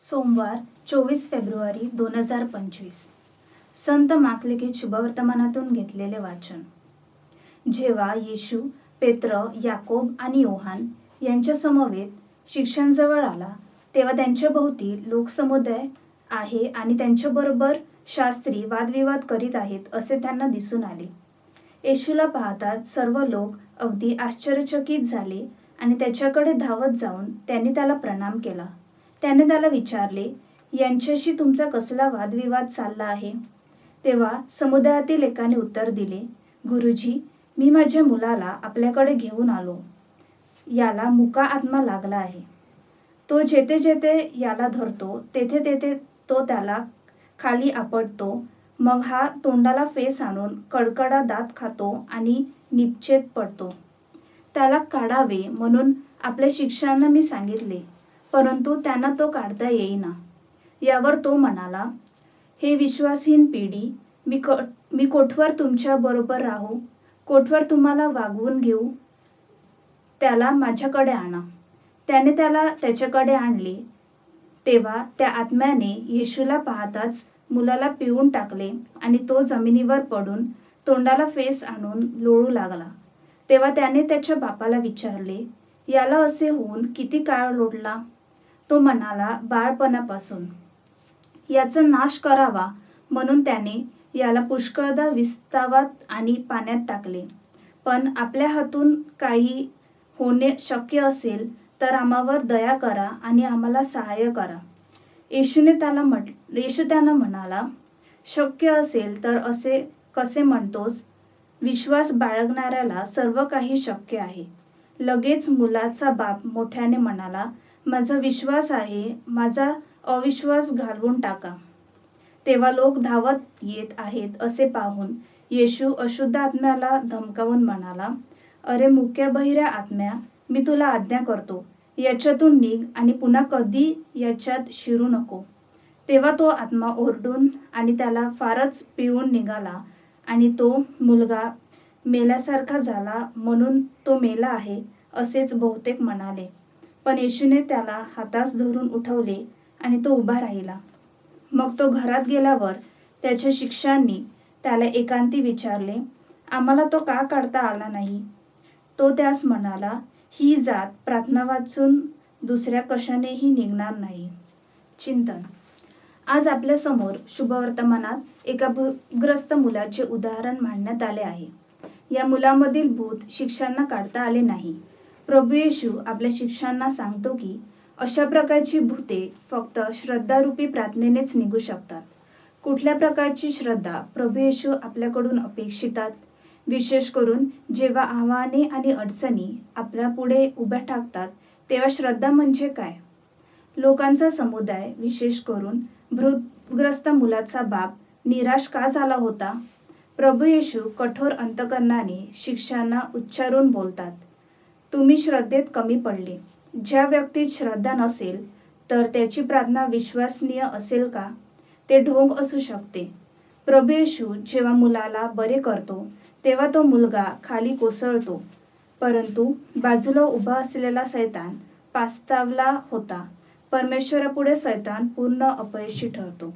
सोमवार चोवीस फेब्रुवारी दोन हजार पंचवीस. संत माकलिकीत शुभवर्तमानातून घेतलेले वाचन. जेव्हा येशू पेत्र याकोब आणि योहान यांच्यासमवेत शिक्षणजवळ आला तेव्हा त्यांच्या भोवती लोकसमुदाय आहे आणि त्यांच्याबरोबर शास्त्री वादविवाद करीत आहेत असे त्यांना दिसून आले. येशूला पाहताच सर्व लोक अगदी आश्चर्यचकित झाले आणि त्याच्याकडे धावत जाऊन त्यांनी त्याला प्रणाम केला. त्याने त्याला विचारले यांच्याशी तुमचा कसला वादविवाद चालला आहे? तेव्हा समुदायातील एकाने उत्तर दिले गुरुजी मी माझ्या मुलाला आपल्याकडे घेऊन आलो. याला मुका आत्मा लागला आहे. तो जेथे जेथे याला धरतो तेथे तेथे तो त्याला खाली आपटतो. मग हा तोंडाला फेस आणून कडकडा दात खातो आणि निपचेत पडतो. त्याला काढावे म्हणून आपल्या शिक्षकांना मी सांगितले. परंतु त्यांना तो काढता येईना. यावर तो म्हणाला हे विश्वासहीन पिढी मी क मी कोठवर तुमच्याबरोबर राहू? कोठवर तुम्हाला वागवून घेऊ? त्याला माझ्याकडे आणा. त्याने त्याला त्याच्याकडे आणले. तेव्हा त्या आत्म्याने येशूला पाहताच मुलाला पिळून टाकले आणि तो जमिनीवर पडून तोंडाला फेस आणून लोळू लागला. तेव्हा त्याने त्याच्या बापाला विचारले याला असे होऊन किती काळ लोटला? तो म्हणाला बाळपणापासून. याचा नाश करावा म्हणून त्याने याला पुष्कळदा विस्तावात आणि पाण्यात टाकले. पण आपल्या हातून काही होणे शक्य असेल तर आम्हावर दया करा आणि आम्हाला सहाय्य करा. येशूने त्याला म्हट येशू त्यानं म्हणाला शक्य असेल तर असे कसे म्हणतोस? विश्वास बाळगणाऱ्याला सर्व काही शक्य आहे. लगेच मुलाचा बाप मोठ्याने म्हणाला माझा विश्वास आहे माझा अविश्वास घालवून टाका. तेव्हा लोक धावत येत आहेत असे पाहून येशू अशुद्ध आत्म्याला धमकावून म्हणाला अरे मुख्य बहिऱ्या आत्म्या मी तुला आज्ञा करतो याच्यातून निघ आणि पुन्हा कधी याच्यात शिरू नको. तेव्हा तो आत्मा ओरडून आणि त्याला फारच पिळून निघाला आणि तो मुलगा मेल्यासारखा झाला म्हणून तो मेला आहे असेच बहुतेक म्हणाले. पण येशूने त्याला हातास धरून उठवले आणि तो उभा राहिला. मग तो घरात गेल्यावर त्याच्या शिक्षांनी त्याला एकांती विचारले आम्हाला तो का काढता आला नाही? तो त्यास म्हणाला ही जात प्रार्थना वाचून दुसऱ्या कशानेही निघणार नाही. चिंतन. आज आपल्यासमोर शुभवर्तमानात एका भूग्रस्त मुलाचे उदाहरण मांडण्यात आले आहे. या मुलामधील भूत शिक्षांना काढता आले नाही. प्रभू येशू आपल्या शिष्यांना सांगतो की अशा प्रकारची भूते फक्त श्रद्धारूपी प्रार्थनेनेच निघू शकतात. कुठल्या प्रकारची श्रद्धा प्रभू येशू आपल्याकडून अपेक्षितात? विशेष करून जेव्हा आव्हाने आणि अडचणी आपल्या पुढे उभ्या टाकतात तेव्हा श्रद्धा म्हणजे काय? लोकांचा समुदाय विशेष करून भूतग्रस्त मुलाचा बाप निराश का झाला होता? प्रभू येशू कठोर अंतकरणाने शिक्षांना उच्चारून बोलतात. तुम्ही श्रद्धेत कमी पडले. ज्या व्यक्तीत श्रद्धा नसेल तर त्याची प्रार्थना विश्वसनीय असेल का? ते ढोंग असू शकते. प्रभू येशू जेव्हा मुलाला बरे करतो तेव्हा तो मुलगा खाली कोसळतो. परंतु बाजूला उभा असलेला सैतान पास्तावला होता. परमेश्वरापुढे सैतान पूर्ण अपयशी ठरतो.